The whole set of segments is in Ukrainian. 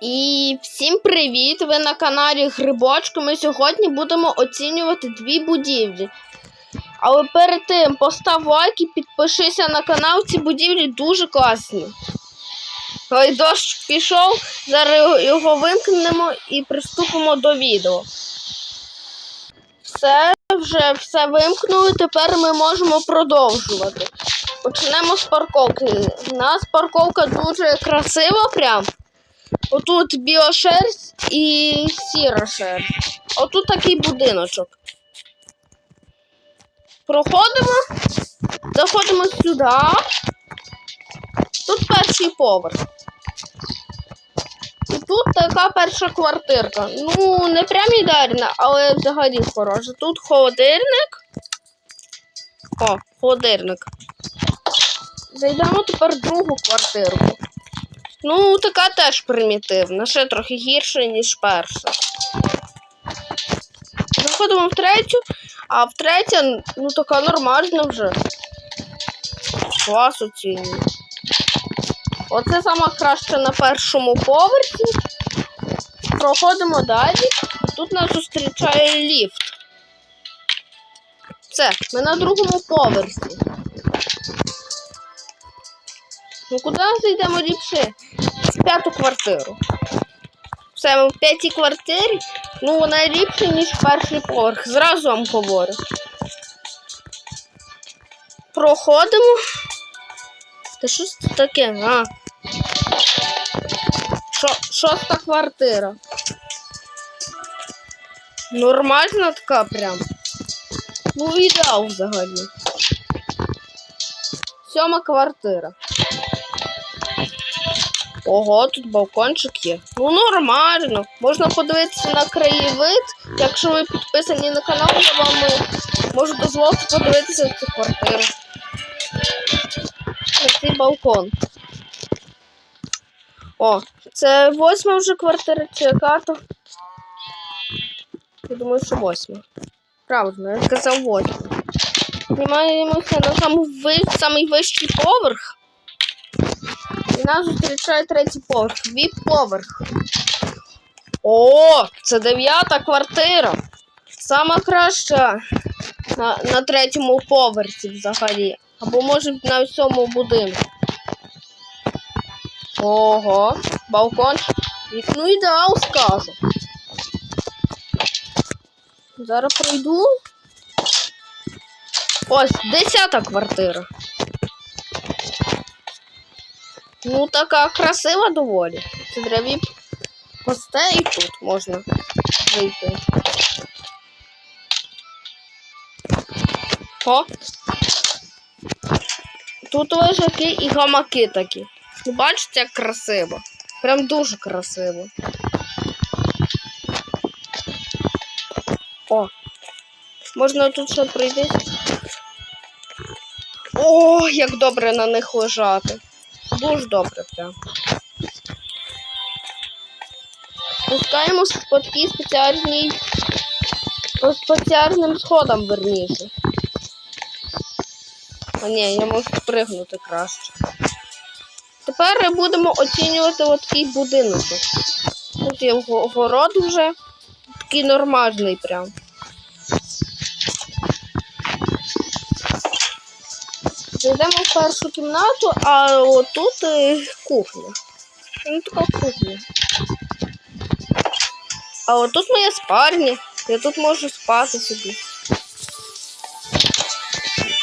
І всім привіт! Ви на каналі Грибочки. Ми сьогодні будемо оцінювати дві будівлі. Але перед тим постав лайк і підпишися на канал. Ці будівлі дуже класні. Ой, дощ пішов, зараз його вимкнемо і приступимо до відео. Все, вже все вимкнули, тепер ми можемо продовжувати. Почнемо з парковки. У нас парковка дуже красива прям. Отут біла шерсть і сіра шерсть. Отут такий будиночок. Проходимо, заходимо сюди. Тут перший поверх. І тут така перша квартирка. Ну, не прям ідеальна, але взагалі хороша. Тут холодильник. О, холодильник. Зайдемо тепер в другу квартирку. Ну, така теж примітивна, ще трохи гірше, ніж перша. Заходимо в третю, а в третя, ну, така нормальна вже. Клас оцінюю. Оце сама краще на першому поверсі. Проходимо далі. Тут нас зустрічає ліфт. Все, ми на другому поверсі. Ну куди зайдемо ліпше? В п'яту квартиру. Все, ми в п'ятій квартирі. Ну, вона ліпше, ніж перший поверх. Зразу вам говорю. Проходимо. Та що це таке? А. Шо- Шоста квартира. Нормальна така прям. Ну, ідеал взагалі. Сьома квартира. Ого, тут балкончик є. Ну нормально. Можна подивитися на краєвид. Якщо ви підписані на канал, я вам е, можу дозволити подивитися цю квартиру. На цей балкон. О, це восьма вже квартира чи яка то? Я думаю, що восьма. Правильно, я сказав восьма. Піднімаємося на самий вищий поверх. І нас зустрічає третій поверх. Віп поверх. О, це дев'ята квартира. Сама краща на, на третьому поверсі взагалі. Або може на всьому будинку. Ого, балкон. Ну ідеал скажу. Зараз пройду. Ось, десята квартира. Ну, така красива доволі. Це древі гостей і тут можна вийти. О! Тут лежаки і гамаки такі. Ну, бачите, як красиво. Прям дуже красиво. О! Можна тут ще пройти. О, як добре на них лежати. Дуже добре прям. Спускаємось по такій спеціальній по спеціальним сходам верніше. А ні, я можу спригнути краще. Тепер будемо оцінювати от такий будиночок. Тут є го- город вже. Такий нормальний прям. Зайдемо в першу кімнату, а отут е, кухня. Ну, така кухня. А отут моя спальня. Я тут можу спати собі.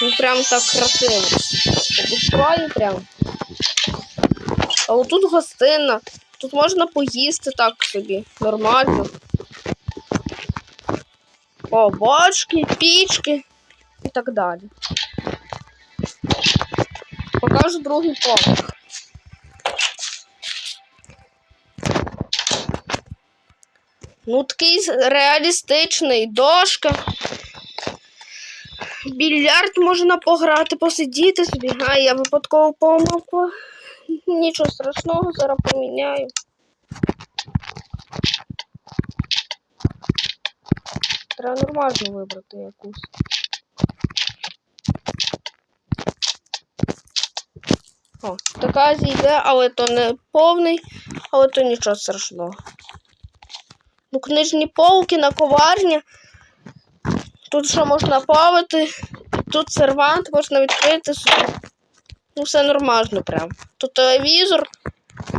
Ну прям так красиво. Обустрою прям. А отут гостина. Тут можна поїсти так собі. Нормально. О, бочки, пічки і так далі. Покажу другий поверх. Ну, такий реалістичний, дошка. Більярд можна пограти, посидіти собі. А, я випадково помилку. Нічого страшного, зараз поміняю. Треба нормально вибрати якусь. О, така зійде, але то не повний, але то нічого страшного. Ну, книжні полки, наковарня. Тут що можна плавати, тут сервант можна відкрити. Ну, все нормально прям. Тут телевізор,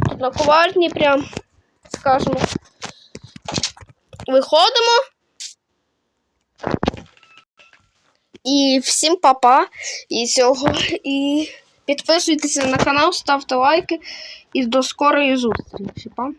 тут наковарні прям, скажімо. Виходимо. І всім папа. І цього. І підписуйтеся на канал, ставте лайки. І до скорої зустрічі. Па.